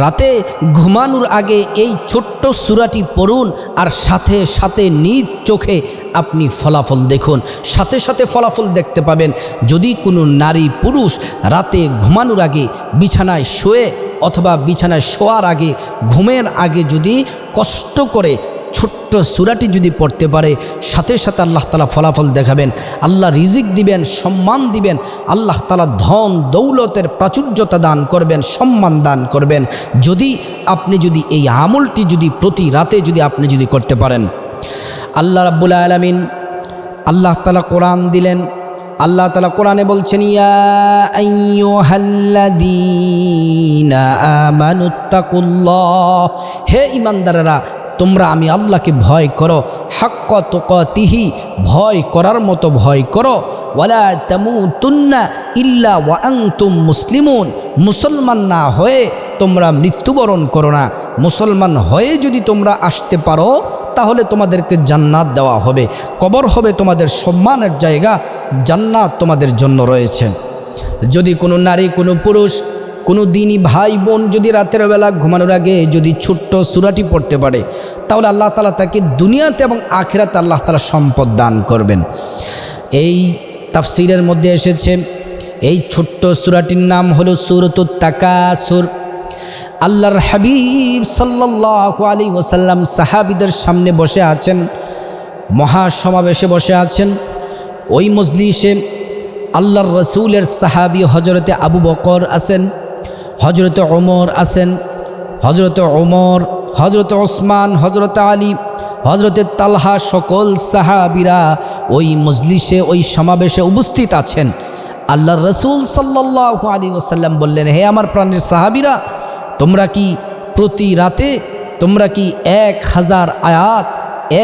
রাতে ঘুমানোর আগে এই ছোট্ট সুরাটি পড়ুন আর সাথে সাথে নিজ চোখে আপনি ফলাফল দেখুন। সাথে সাথে ফলাফল দেখতে পাবেন। যদি কোনো নারী পুরুষ রাতে ঘুমানোর আগে বিছানায় শোয়ে অথবা বিছানায় শোয়ার আগে ঘুমের আগে যদি কষ্ট করে ছোট্ট সুরাটি যদি পড়তে পারে, সাথে সাথে আল্লাহ তালা ফলাফল দেখাবেন, আল্লাহ রিজিক দিবেন, সম্মান দিবেন, আল্লাহ তালা ধন, দৌলতের প্রাচুর্যতা দান করবেন, সম্মান দান করবেন। যদি আপনি যদি এই আমলটি যদি প্রতি রাতে যদি আপনি যদি করতে পারেন, আল্লাহ রাব্বুল আলমিন আল্লাহ তালা কোরআন দিলেন, আল্লাহ তালা কোরআনে বলছেন, ইয়া হে ইমানদারেরা তোমরা আমি আল্লাহকে ভয় করো, হাক্ক তোকতিহি, ভয় করার মতো ভয় করো। ওয়ালা তেমু তুন্না ইল্লা ওয়াং তুম মুসলিমুন। মুসলমান না হয়ে তোমরা মৃত্যুবরণ করো না। মুসলমান হয়ে যদি তোমরা আসতে পারো, তাহলে তোমাদেরকে জান্নাত দেওয়া হবে। কবর হবে তোমাদের সম্মানের জায়গা, জান্নাত তোমাদের জন্য রয়েছে। যদি কোনো নারী, কোনো পুরুষ, কোনো দিনই ভাই বোন যদি রাতের বেলা ঘুমানোর আগে যদি ছোট্ট সুরাটি পড়তে পারে তাহলে আল্লাহ তালা তাকে দুনিয়াতে এবং আখেরাতে আল্লাহ তালা সম্পদ দান করবেন। এই তাফসিরের মধ্যে এসেছে, এই ছোট্ট সুরাটির নাম হলো সুরতুত তাকাসুর। আল্লাহর হাবিব সাল্লাহ আলী ওসাল্লাম সাহাবিদের সামনে বসে আছেন, মহাসমাবেশে বসে আছেন। ওই মজলিসে আল্লাহর রসুলের সাহাবি হজরতে আবু বকর আছেন হজরতে ওমর আছেন হজরতে ওমর হজরত ওসমান হজরত আলী হজরতে তালহা সকল সাহাবিরা ওই মজলিসে, ওই সমাবেশে উপস্থিত আছেন। আল্লাহর রসুল সাল্লাহ আলী ওসাল্লাম বললেন, হে আমার প্রাণের সাহাবিরা, তোমরা কি প্রতি রাতে, তোমরা কি এক হাজার আয়াত,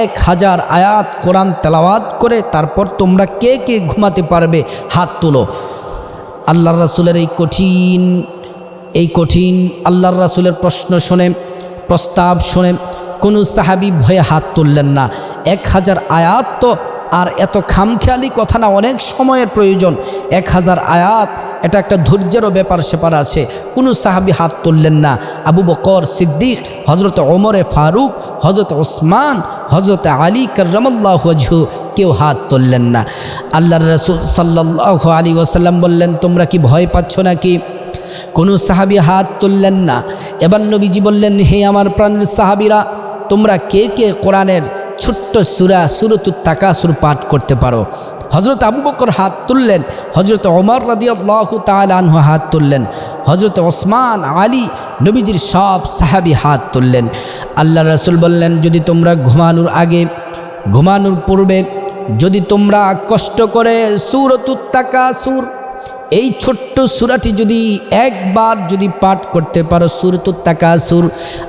এক হাজার আয়াত কোরআন তেলাওয়াত করে তারপর তোমরা কে কে ঘুমাতে পারবে? হাত তোলো। আল্লাহর রাসুলের এই কঠিন এই কঠিন আল্লাহর রাসুলের প্রশ্ন শুনে প্রস্তাব শুনে কোনো সাহাবি ভয়ে হাত তুললেন না। এক হাজার আয়াত তো, আর এত খামখেয়ালি কথা না, অনেক সময়ের প্রয়োজন। এক হাজার আয়াত, এটা একটা ধৈর্যেরও ব্যাপার সেপার আছে। কোনো সাহাবি হাত তুললেন না। আবু বকর সিদ্দিক হজরত ওমরে ফারুক হজরত ওসমান হজরত আলী করমল্লাহ কেউ হাত তুললেন না। আল্লাহ রসুল সাল্লাহ আলী ওসাল্লাম বললেন, তোমরা কি ভয় পাচ্ছ নাকি? কোনো সাহাবি হাত তুললেন না। এবার নবীজি বললেন, হে আমার প্রাণের সাহাবিরা, তোমরা কে কে কোরআনের ছোট্ট সুরা সুরতুর তাকাসুর পাঠ করতে পারো? হজরত আবু বকর হাত তুললেন হজরত ওমর রাদিয়াল্লাহু তাআলা আনহু হাত তুললেন হজরত ওসমান, আলী নবীজির সব সাহাবি হাত তুললেন। আল্লাহ রসুল বললেন, যদি তোমরা ঘুমানোর আগে, ঘুমানোর পূর্বে যদি তোমরা কষ্ট করে সুরতুর তাকাসুর এই ছোট্ট সুরাটি যদি একবার যদি পাঠ করতে পারো সুরতুর তাকাসুর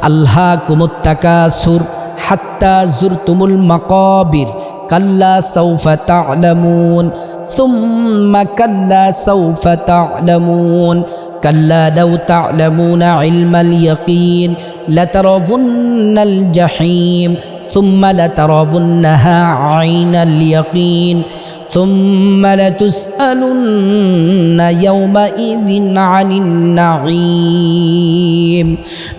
আল্লাহ কুমুত তাকাসুর হাত্তা জুরতুমুল মাকাবির কাল্লা সৌফা তা'লামুন সুম্মা কাল্লা সৌফা তা'লামুন كلا لو تعلمون علم اليقين لترون الجحيم ثم لترونها عين اليقين ثم لتسألن يومئذ عن النعيم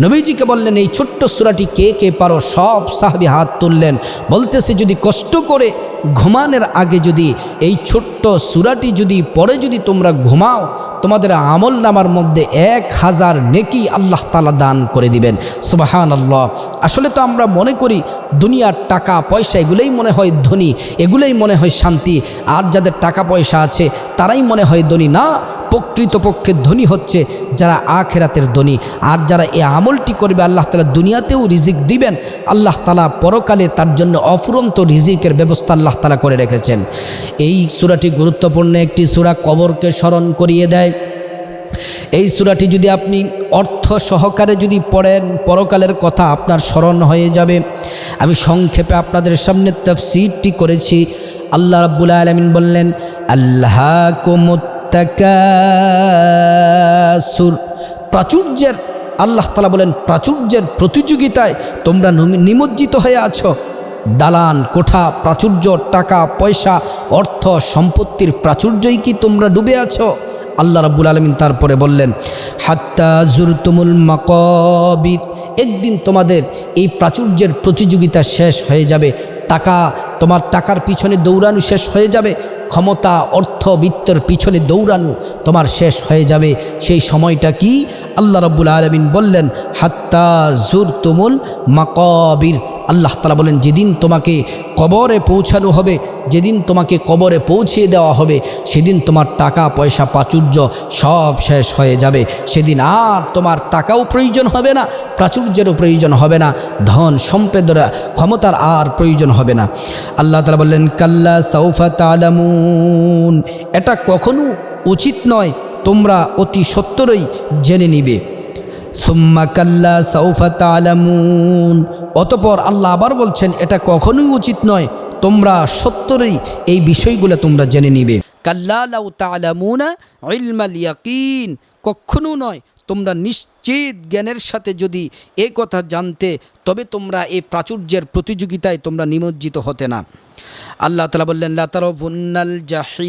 নবীজিকে বললেন এই ছোট্ট সুরাটি কে কে পারো সব সাহাবি হাত তুললেন বলতেছে যদি কষ্ট করে ঘুমানোর আগে যদি এই ছোট্ট সুরাটি যদি পরে যদি তোমরা ঘুমাও, তোমাদের আমল নামার মধ্যে এক হাজার নেকি আল্লাহ তালা দান করে দিবেন। সুবাহান আল্লাহ আসলে তো আমরা মনে করি দুনিয়ার টাকা পয়সা এগুলোই মনে হয় ধনী, এগুলোই মনে হয় শান্তি। আর যাদের টাকা পয়সা আছে, তারাই মনে হয় ধনী। না প্রকৃতপক্ষে ধনী হচ্ছে যারা আখেরাতের ধনী। আর যারা এই আমলটি করবে, আল্লাহ তালা দুনিয়াতেও রিজিক দিবেন। আল্লাহ তালা পরকালে তার জন্য অফুরন্ত রিজিকের ব্যবস্থা আল্লাহ তালা করে রেখেছেন। এই সুরাটি গুরুত্বপূর্ণ একটি সুরা, কবরকে স্মরণ করিয়ে দেয়। এই সুরাটি যদি আপনি অর্থ সহকারে যদি পড়েন, পরকালের কথা আপনার স্মরণ হয়ে যাবে। আমি সংক্ষেপে আপনাদের সামনে তফসিরটি করেছি। আল্লাহ রাব্বুল আলমিন বললেন, আল্লাহ কুমুত্তাকাসুর প্রাচুর্যের, আল্লাহ তালা বলেন, প্রাচুর্যের প্রতিযোগিতায় তোমরা নিমজ্জিত হয়ে আছো। দালান, কোঠা, প্রাচুর্য, টাকা, পয়সা, অর্থ, সম্পত্তির প্রাচুর্যই কি তোমরা ডুবে আছো? আল্লাহ রাব্বুল আলমিন তারপরে বললেন, হাত্তা জুরতুমুল মাকবির। একদিন তোমাদের এই প্রাচুর্যের প্রতিযোগিতা শেষ হয়ে যাবে। টাকা তোমার টাকার পিছনে দৌড়ানো শেষ হয়ে যাবে, ক্ষমতা, অর্থ, বিত্তর পিছনে দৌড়ানো তোমার শেষ হয়ে যাবে। সেই সময়টা কি? আল্লাহ রব্বুল আলমিন বললেন, হাত্তা জুর তুমুল মাকবির। আল্লাহ তালা বলেন, যেদিন তোমাকে কবরে পৌঁছানো হবে, যেদিন তোমাকে কবরে পৌঁছিয়ে দেওয়া হবে, সেদিন তোমার টাকা, পয়সা, প্রাচুর্য সব শেষ হয়ে যাবে। সেদিন আর তোমার টাকাও প্রয়োজন হবে না, প্রাচুর্যেরও প্রয়োজন হবে না, ধন সম্পদের ক্ষমতার আর প্রয়োজন হবে না। আল্লাহ তালা বললেন, কাল্লা সৌফা তালামুন এটা কখনো উচিত নয়, তোমরা অতি সত্তরই জেনে নিবে। সুম্মা কাল্লা অতপর আল্লাহ আবার বলছেন, এটা কখনোই উচিত নয়, তোমরা সত্তরই এই বিষয়গুলো তোমরা জেনে নিবে। ইয়াকিন। কখনো নয়, তোমরা নিশ্চিত জ্ঞানের সাথে যদি এ কথা জানতে, তবে তোমরা এই প্রাচুর্যের প্রতিযোগিতায় তোমরা নিমজ্জিত হতে না। আল্লাহ তালা বললেন লাতারো বুন্নাল জাহি